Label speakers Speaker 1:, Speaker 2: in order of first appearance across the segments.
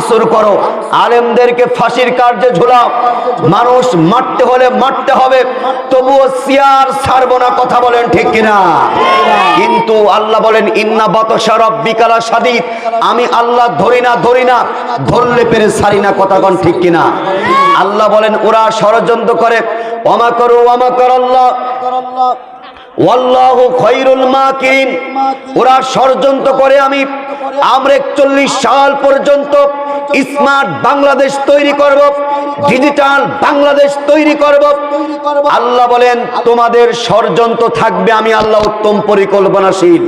Speaker 1: ভাঙচুর করো। আলেমদেরকে ফাঁসির কার্যে ঝুলাও। মানুষ মারতে হলে মারতে হবে, তবুও সিয়ার ছাড়বো না কথা বলেন ঠিক কিনা? কিন্তু আল্লাহ বলেন, ইন্না বত সরব বিকালা সাদিদ আমি আল্লাহ ধরি না ধরি না, ধরলে পেরে সারি না কথা কন ঠিক কিনা? আল্লাহ বলেন, ওরা ষড়যন্ত্র করে অমা করো অমা কর আল্লাহ। ওরা ষড়যন্ত্র করে, আমি আমরা একচল্লিশ সাল পর্যন্ত স্মার্ট বাংলাদেশ তৈরি করব, ডিজিটাল বাংলাদেশ তৈরি করব। আল্লাহ বলেন, তোমাদের ষড়যন্ত্র থাকবে, আমি আল্লাহ উত্তম পরিকল্পনাশীল।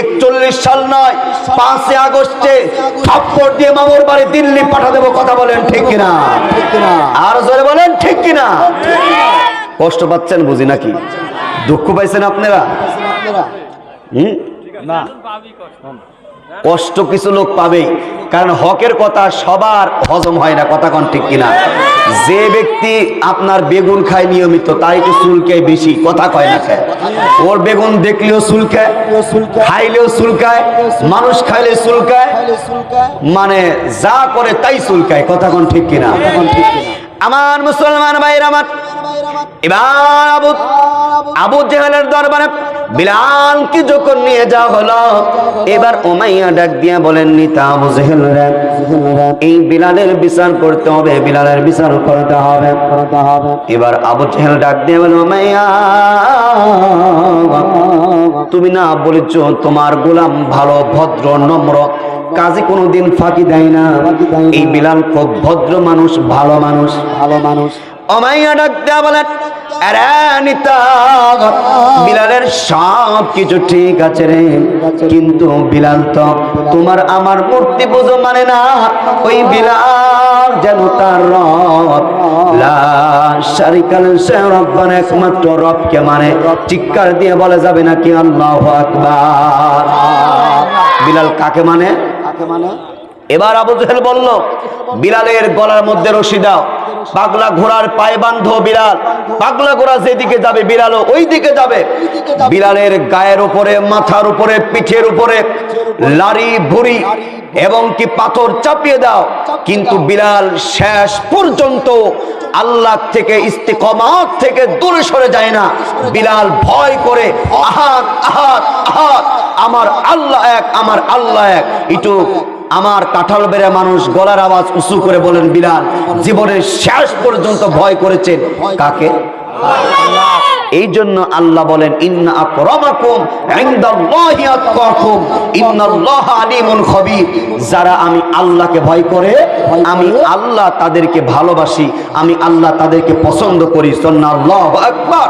Speaker 1: একচল্লিশ সাল নয়, পাঁচই আগস্টে থাপ্পড় দিয়ে মামুর বাড়ি দিল্লি পাঠা দেবো, কথা বলেন ঠিক কিনা? আর জোরে বলেন, ঠিক কিনা? কষ্ট পাচ্ছেন বুঝি নাকি? দুঃখ পাইছেন আপনারা? হুম? কষ্ট কিছু লোক পাবেই কারণ হকের কথা সবার হজম হয় না, কথা কোন ঠিক কিনা? যে ব্যক্তি আপনার বেগুন খায় নিয়মিত, তাই একটু চুলকায় বেশি, কথা কয় না খায় ওর বেগুন দেখলেও চুলকায় খাইলেও চুলকায় মানুষ খাইলে চুলকায় মানে যা করে তাই চুলকায় কথা কোন ঠিক কিনা? আমার মুসলমান ভাইয়ের আমার, এবার আবু আবু জেহেলের দরবারে বিলালকে যখন নিয়ে যাওয়া হলো? এবার ওমাইয়া ডাক দিয়া বলেন নিতা আবু জেহেল এই বিলালের বিচার করতে হবে, বিলালের বিচার করতে হবে। করতে হবে এবার আবু জেহেল ডাক দিয়ে বলেন ওমাইয়া তুমি না বলেছ তোমার গোলাম ভালো, ভদ্র, নম্র কাজে কোনোদিন ফাঁকি দেয় না। এই বিলাল খুব ভদ্র মানুষ ভালো মানুষ। ভালো মানুষ। অমাইয়া ডাক দেয়া বলেন বিলালের সব কিছু ঠিক আছে রে। কিন্তু বিলাল তো তোমার আমার মূর্তি পুজো মানে না। ওই বিলাল যেন তার রব। একমাত্র রবকে মানে। চিৎকার দিয়ে বলে যাবে নাকি আল্লাহু আকবার? বিলাল কাকে মানে? এবার আবু জেহেল বলল, বিলালের গলার মধ্যে রশি দাও। পাগলা ঘোড়ার পায়ে বান্ধো বিলাল। পাগলা ঘোড়া যেদিকে যাবে, বিলালও ওই দিকে যাবে। বিলালের গায়ের উপরে, মাথার উপরে, পিঠের উপরে লারি ভুড়ি এবং কি পাথর চাপিয়ে দাও। কিন্তু বিড়াল শেষ পর্যন্ত আল্লাহ থেকে ইস্তেকমাত থেকে দূরে সরে যায় না। বিড়াল ভয় করে, আহাত আমার আল্লাহ এক, আমার আল্লাহ এক। একটু আমার কাঁঠাল বেড়ে মানুষ গলার আওয়াজ উঁচু করে বলেন, বিলাল, জীবনের শেষ পর্যন্ত ভয় করেছেন কাকে? এই জন্য আল্লাহ বলেন, ইন্না যারা আমি আল্লাহকে ভয় করে, আমি আল্লাহ তাদেরকে ভালোবাসি, আমি আল্লাহ তাদেরকে পছন্দ করি। সুবহানাল্লাহু আকবার।